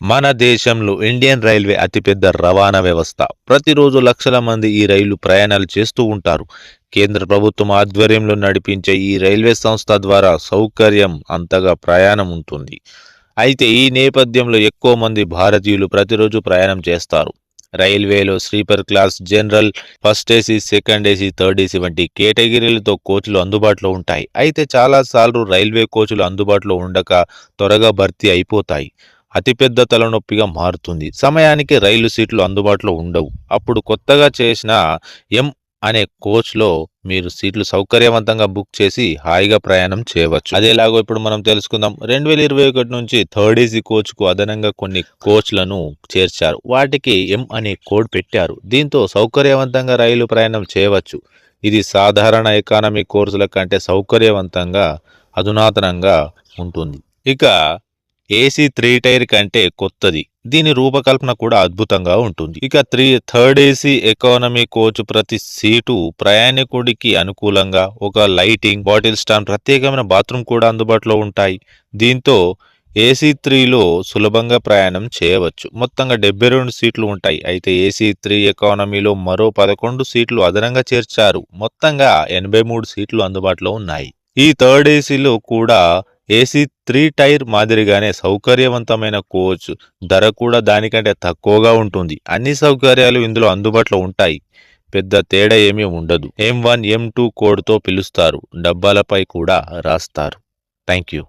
మన దేశంలో Indian railway అతిపెద్ద రవాణా వ్యవస్థ. ప్రతిరోజు లక్షల మంది ఈ రైలు ప్రయాణాలు చేస్తూ ఉంటారు. కేంద్ర ప్రభుత్వం ఆధ్వర్యంలో నడిపించే ఈ రైల్వే సంస్థ ద్వారా సౌకర్యం అంతగా ప్రయాణం ఉంటుంది. అయితే ఈ నేపథ్యంలో ఎక్కువ మంది భారతీయులు ప్రతిరోజు ప్రయాణం చేస్తారు. రైల్వేలో sleeper class general first AC second AC third AC వంటి కేటగిరీలతో కోచ్లు అందుబాటులో ఉంటాయి. అయితే చాలాసార్లు రైల్వే కోచ్లు అందుబాటులో ఉండక త్వరగా భర్తీ అయిపోతాయి. అతిపెద్ద తలనొప్పిగా మారుతుంది. సమయానికి రైలు సీట్లు అందుబాటులో ఉండవు. అప్పుడు కొత్తగా చేసిన ఎం అనే కోచ్లో మీరు సీట్లు సౌకర్యవంతంగా బుక్ చేసి హాయిగా ప్రయాణం చేయవచ్చు. అదేలాగో ఇప్పుడు మనం తెలుసుకుందాం. రెండు వేల ఇరవై ఒకటి నుంచి థర్డ్ ఏసీ కోచ్కు అదనంగా కొన్ని కోచ్లను చేర్చారు. వాటికి ఎం అనే కోడ్ పెట్టారు. దీంతో సౌకర్యవంతంగా రైలు ప్రయాణం చేయవచ్చు. ఇది సాధారణ ఎకానమీ కోర్సుల కంటే సౌకర్యవంతంగా అధునాతనంగా ఉంటుంది. ఇక ఏసీ త్రీ టైర్ కంటే కొత్తది. దీని రూపకల్పన కూడా అద్భుతంగా ఉంటుంది. ఇక three third AC economy coach ప్రతి సీటు ప్రయాణికుడికి అనుకూలంగా ఒక లైటింగ్ బాటిల్ స్టాండ్ ప్రత్యేకమైన బాత్రూమ్ కూడా అందుబాటులో ఉంటాయి. దీంతో ఏసీ త్రీలో సులభంగా ప్రయాణం చేయవచ్చు. మొత్తంగా డెబ్బై రెండు సీట్లు ఉంటాయి. అయితే ఏసీ త్రీ ఎకానమీలో మరో పదకొండు సీట్లు అదనంగా చేర్చారు. మొత్తంగా ఎనభై మూడు సీట్లు అందుబాటులో ఉన్నాయి. ఈ థర్డ్ ఏసీలో కూడా ఏసీ త్రీ టైర్ మాదిరిగానే సౌకర్యవంతమైన కోచ్ ధర కూడా దానికంటే తక్కువగా ఉంటుంది. అన్ని సౌకర్యాలు ఇందులో అందుబాటులో ఉంటాయి. పెద్ద తేడా ఏమీ ఉండదు. ఎం వన్ ఎం టూ కోడ్తో పిలుస్తారు. డబ్బాలపై కూడా రాస్తారు. Thank you